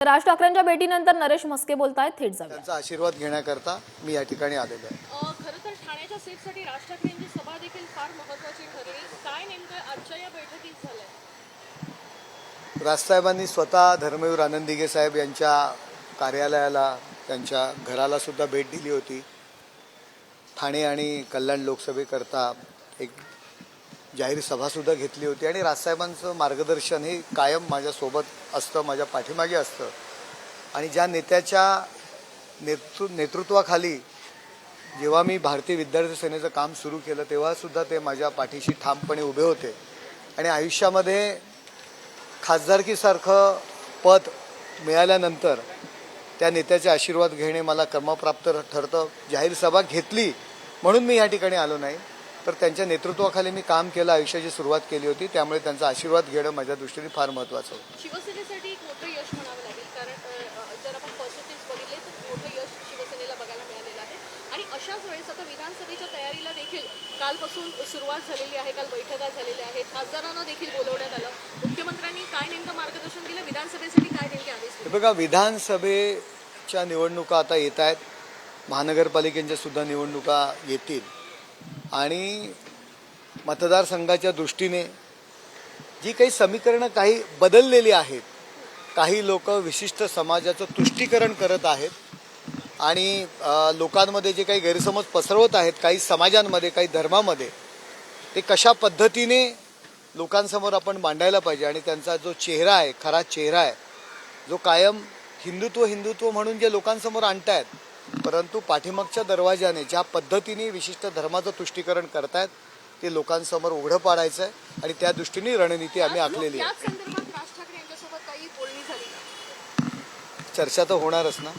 राज ठाकरेंच्या भेटीनंतर नरेश म्हस्के बोलतायत थेट जाऊया. त्यांचा आशीर्वाद घेण्याकरता मी या ठिकाणी आलेलो आहे. अ, खरं तर ठाण्याच्या सीटसाठी राज ठाकरेंची सभा देखील फार महत्वाची ठरली. काय नेमकं आजच्या या बैठकीत झालंय? राजसाहेबांनी स्वतः धर्मवीर आनंदिगे साहेब यांच्या कार्यालयाला त्यांच्या घराला सुद्धा भेट दिली होती. ठाणे आणि कल्याण लोकसभेकरता एक जाहीर सभासुद्धा घेतली होती आणि राजसाहेबांचं मार्गदर्शन हे कायम माझ्यासोबत असतं माझ्या पाठीमागे असतं. आणि ज्या नेत्याच्या नेतृ नेतृत्वाखाली जेव्हा मी भारतीय विद्यार्थी सेनेचं काम सुरू केलं तेव्हासुद्धा ते माझ्या पाठीशी ठामपणे उभे होते. आणि आयुष्यामध्ये खासदारकीसारखं पद मिळाल्यानंतर त्या नेत्याचे आशीर्वाद घेणे मला क्रमप्राप्त ठरतं. जाहीर सभा घेतली म्हणून मी या ठिकाणी आलो नाही. तर त्यांच्या नेतृत्वाखाली मी काम केलं आयुष्याची सुरुवात केली होती. त्यामुळे त्यांचा आशीर्वाद घेणं माझ्या दृष्टीने फार महत्त्वाचं होतं. शिवसेनेसाठी एक मोठं यश म्हणावं लागेल. कारण अ, अ, जर आपण पर्सेंटेज बघितले तर मोठं यश शिवसेनेला बघायला मिळालेलं आहे. आणि अशाच वेळेस आता विधानसभेच्या तयारीला देखील कालपासून सुरुवात झालेली आहे काल बैठका झालेल्या आहेत. खासदारांना देखील बोलवण्यात आलं. मुख्यमंत्र्यांनी काय नेमकं मार्गदर्शन दिलं विधानसभेसाठी काय नेमके आदेश? हे बघा विधानसभेच्या निवडणुका आता येत आहेत. महानगरपालिकेच्या सुद्धा निवडणुका येतील. आणि मतदारसंघाच्या दृष्टीने जी काही समीकरणं काही बदललेली आहेत काही लोक विशिष्ट समाजाचं तुष्टीकरण करत आहेत आणि लोकांमध्ये जे काही गैरसमज पसरवत आहेत काही समाजांमध्ये काही धर्मामध्ये ते कशा पद्धतीने लोकांसमोर आपण मांडायला पाहिजे आणि त्यांचा जो चेहरा आहे खरा चेहरा आहे जो कायम हिंदुत्व हिंदुत्व म्हणून जे लोकांसमोर आणतायत परंतु पाठीमागच्या दरवाजाने ज्या पद्धतीने विशिष्ट धर्माचं तुष्टीकरण करतायत ते लोकांसमोर उघडं पाडायचं आहे आणि त्या दृष्टीने रणनीती आम्ही आखलेली आहे? चर्चा तर होणारच ना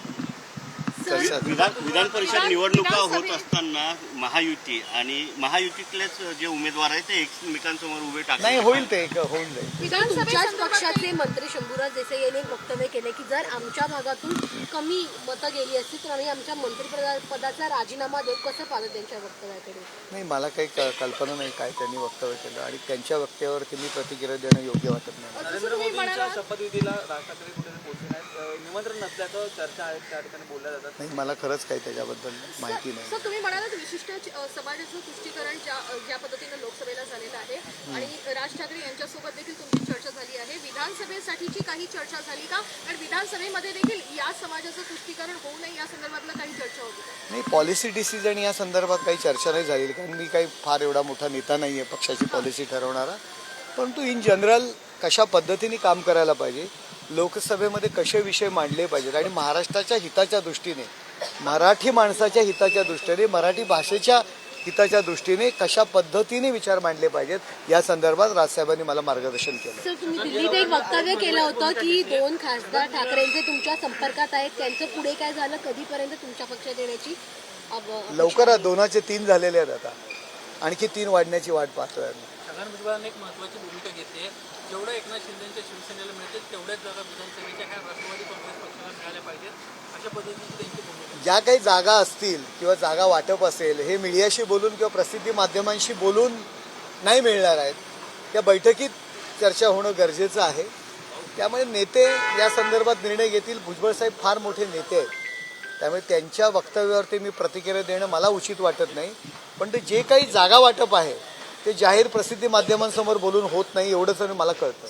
विधान विधान परिषद निवडणुका होत असताना महायुती आणि महायुतीतलेच जे उमेदवार आहेत ते एकमेकांसमोर उभे टाकले नाही होईल ते एक होऊन जाईल तुमच्याच मंत्री शंभूराज देसाई यांनी वक्तव्य केले की जर आमच्या भागातून कमी मतं गेली असती तर आम्ही आमच्या मंत्रिपदा पदाचा राजीनामा देऊ. कसं पाहलं त्यांच्या वक्तव्याकडे? नाही मला काही क- कल्पना नाही काय त्यांनी वक्तव्य केलं. आणि त्यांच्या वक्तव्यावरती मी प्रतिक्रिया देणं योग्य वाटत नाही. नरेंद्र मोदींच्या शपथविधीला राज ठाकरे कुठेतरी पोहोचले नाहीत. निमंत्रण नसल्याचं चर्चा आहेत त्या ठिकाणी बोलल्या जातात. नाही मला खरंच काही त्याच्याबद्दल माहिती नाही. सर तुम्ही म्हणालात विशिष्ट समाजाचं तुष्टीकरण ज्या ज्या पद्धतीनं लोकसभेला झालेलं आहे आणि राज ठाकरे यांच्यासोबत देखील तुमची चर्चा झाली आहे. विधानसभेसाठीची काही चर्चा झाली का? कारण विधानसभेमध्ये देखील या समाजाचं तुष्टीकरण होऊ नये या संदर्भातलं काही चर्चा होती नाही पॉलिसी डिसिजन या संदर्भात काही चर्चा नाही झालेली कारण मी काही फार एवढा मोठा नेता नाही आहे पक्षाची पॉलिसी ठरवणारा. परंतु इन जनरल कशा पद्धतीने काम करायला पाहिजे लोकसभेमध्ये कसे विषय मांडले पाहिजेत आणि महाराष्ट्राच्या हिताच्या दृष्टीने मराठी माणसाच्या हिताच्या दृष्टीने मराठी भाषेच्या हिताच्या दृष्टीने कशा पद्धतीने विचार मांडले पाहिजेत या संदर्भात राजसाहेबांनी मला मार्गदर्शन केलं. सर तुम्ही दिल्लीत एक वक्तव्य केलं होतं की दोन खासदार ठाकरेंचे तुमच्या संपर्कात आहेत त्यांचं पुढे काय झालं कधीपर्यंत तुमच्या पक्षात येण्याची लवकरच दोनाचे तीन झालेले आहेत आता. आणखी तीन वाढण्याची वाट पाहतोय आम्ही. एक महत्वाची भूमिका घेतली. आहे जेवढं एकनाथ शिंदेच्या शिवसेनेला मिळतील तेवढ्याच जागा विधानसभेच्या ह्या राष्ट्रवादी काँग्रेस पक्षाला मिळाल्या पाहिजेत. अशा पद्धतीची त्यांची भूमिका ज्या काही जागा असतील किंवा जागा वाटप असेल हे मीडियाशी बोलून किंवा प्रसिद्धी माध्यमांशी बोलून नाही मिळणार आहेत. त्या बैठकीत चर्चा होणं गरजेचं आहे. त्यामुळे नेते या संदर्भात निर्णय घेतील. भुजबळ साहेब फार मोठे नेते आहेत. त्यामुळे त्यांच्या वक्तव्यावरती मी प्रतिक्रिया देणं मला उचित वाटत नाही. पण ते जे काही जागा वाटप आहे ते जाहीर प्रसिद्धी माध्यमांसमोर बोलून होत नाही एवढंच मला कळतं.